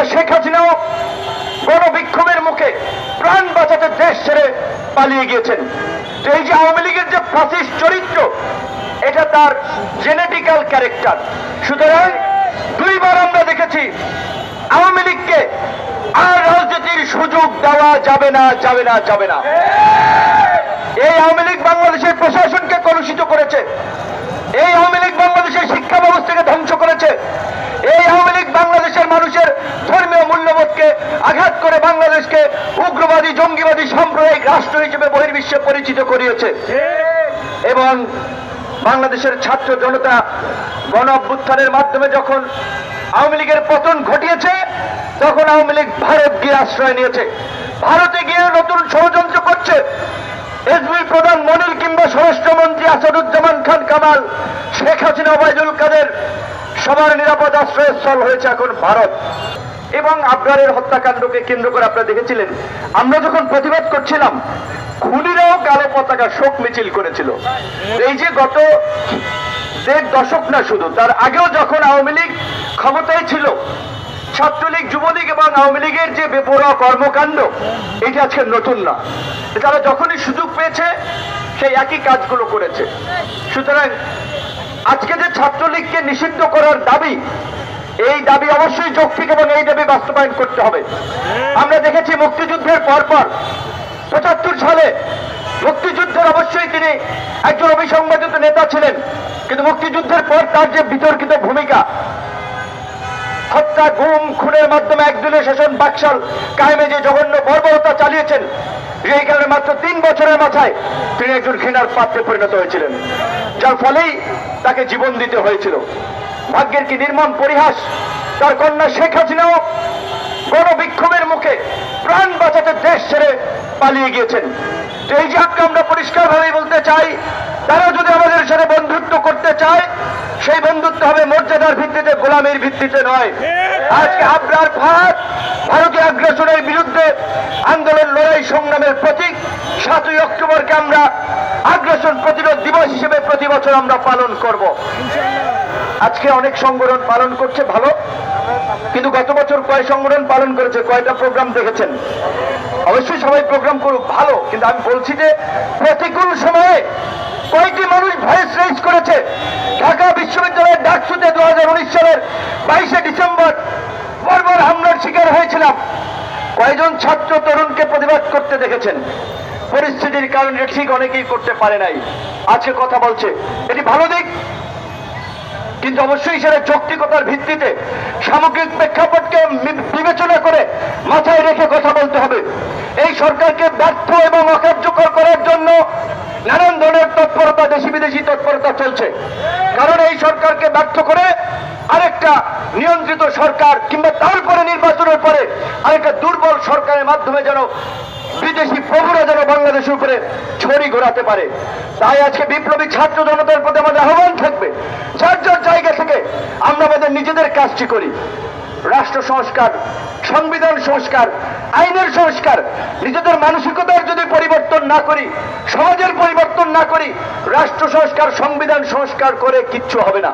কন্যা শেখ হাসিনাও গণবিক্ষোভের মুখে প্রাণ বাঁচাতে দেশ ছেড়ে পালিয়ে গিয়েছেন। এই যে আওয়ামী লীগের যে ফাসিস্ট চরিত্র, এটা তার জেনেটিক্যাল ক্যারেক্টার সুতরাং দুইবার আমরা দেখেছি আওয়ামী লীগকে আর রাজনীতির সুযোগ দেওয়া যাবে না যাবে না যাবে না। এই আওয়ামী লীগ বাংলাদেশের প্রশাসনকে কলুষিত করেছে। এই আওয়ামী লীগ বাংলাদেশের শিক্ষা ব্যবস্থাকে ধ্বংস করেছে এই আওয়ামী লীগ বাংলাদেশের মানুষের ধর্মীয় মূল্যবোধকে আঘাত করে বাংলাদেশকে উগ্রবাদী, জঙ্গিবাদী সাম্প্রদায়িক রাষ্ট্র হিসেবে বহির্বিশ্বে পরিচিত করিয়েছে। এবং বাংলাদেশের ছাত্র জনতা গণ অভ্যুত্থানের মাধ্যমে যখন আওয়ামী লীগের পতন ঘটিয়েছে, তখন আওয়ামী লীগ ভারত গিয়ে আশ্রয় নিয়েছে। ভারতে গিয়ে নতুন ষড়যন্ত্র করছে। এসবি প্রধান মনির কিংবা স্বরাষ্ট্রমন্ত্রী আসাদুজ্জামান খান কামাল, শেখ হাসিনা, ওবায়দুল কাদের সবার নিরাপদ আশ্রয়স্থল হয়েছে এখন ভারত। এবং আবরারের হত্যাকাণ্ডকে কেন্দ্র করে আপনারা দেখেছিলেন, আমরা যখন প্রতিবাদ করছিলাম, খুনিরাও কালো পতাকা শোক মিছিল করেছিল। এই যে গত দেড় দশক না শুধু, তার আগেও যখন আওয়ামী লীগ ক্ষমতায় ছিল ছাত্রলীগ, যুবলীগ এবং আওয়ামী লীগের যে বেপরোয়া কর্মকাণ্ড, এটা আজকে নতুন না। তারা যখনই সুযোগ পেয়েছে, সেই একই কাজগুলো করেছে। সুতরাং আজকে যে ছাত্রলীগকে নিষিদ্ধ করার দাবি, এই দাবি অবশ্যই যৌক্তিক এবং এই দাবি বাস্তবায়ন করতে হবে। আমরা দেখেছি মুক্তিযুদ্ধের পরপর পঁচাত্তর সালে মুক্তিযুদ্ধের অবশ্যই তিনি একজন অবিসংবাদিত নেতা ছিলেন, কিন্তু মুক্তিযুদ্ধের পর তার যে বিতর্কিত ভূমিকা, হত্যা, গুম খুনের মাধ্যমে একদিনের শাসন বাকশাল কায়েমে যে জঘন্য বর্বরতা চালিয়েছেন, এই কারণে মাত্র তিন বছরের মাথায় তিনি একজন ঘৃণার পাত্রে পরিণত হয়েছিলেন, যার ফলেই তাকে জীবন দিতে হয়েছিল। ভাগ্যের কি নির্মম পরিহাস? তার কন্যা শেখ হাসিনাও গণবিক্ষোভের মুখে প্রাণ বাঁচাতে দেশ ছেড়ে পালিয়ে গিয়েছেন। এই যে আমরা পরিষ্কারভাবেই বলতে চাই তারা যদি আমাদের সাথে বন্ধুত্ব করতে চায় সেই বন্ধুত্ব হবে মর্যাদার ভিত্তিতে, গোলামের ভিত্তিতে নয়। আজকে আবরার ফাঁদ, ভারতীয় আগ্রাসনের বিরুদ্ধে আন্দোলন, লড়াই, সংগ্রামের প্রতীক। সাতই অক্টোবরকে আমরা আগ্রাসন প্রতিরোধ দিবস হিসেবে প্রতি বছর আমরা পালন করব। আজকে অনেক সংগঠন পালন করছে ভালো, কিন্তু গত বছর কয় সংগঠন পালন করেছে, কয়টা প্রোগ্রাম দেখেছেন? অবশ্যই সবাই প্রোগ্রাম করুক, ভালো, কিন্তু আমি বলছি যে প্রতিকূল সময়ে কয়টি মানুষ ভয়েস রেজ করেছে? ঢাকা বিশ্ববিদ্যালয়ের ডাকসুতে দু হাজার উনিশ সালের বাইশে ডিসেম্বর বর্বর হামলার শিকার হয়েছিলাম। কয়জন ছাত্র তরুণকে প্রতিবাদ করতে দেখেছেন? পরিস্থিতির কারণে ঠিক অনেকেই করতে পারে নাই। আজকে কথা বলছে। এটি ভালো দিক, কিন্তু অবশ্যই সেটা যৌক্তিকতার ভিত্তিতে সামগ্রিক প্রেক্ষাপটকে বিবেচনা করে মাথায় রেখে কথা বলতে হবে। এই সরকারকে ব্যর্থ এবং অকার্যকর করার জন্য নানান ধরনের তৎপরতা দেশি বিদেশি তৎপরতা চলছে। কারণ এই সরকারকে ব্যর্থ করে আরেকটা নিয়ন্ত্রিত সরকার কিংবা তারপরে নির্বাচনের পরে আরেকটা দুর্বল সরকারের মাধ্যমে যেন বিদেশি প্রভুরা যেন বাংলাদেশের উপরে ছড়ি ঘোরাতে পারে। তাই আজকে বিপ্লবী ছাত্র জনতার প্রতি আমাদের আহ্বান থাকবে, যার যার জায়গা থেকে আমরা আমাদের নিজেদের কাজটি করি। রাষ্ট্র সংস্কার, সংবিধান সংস্কার, আইনের সংস্কার, নিজেদের মানসিকতার যদি পরিবর্তন না করি, সমাজের না করি রাষ্ট্র সংস্কার সংবিধান সংস্কার করে কিচ্ছু হবে না।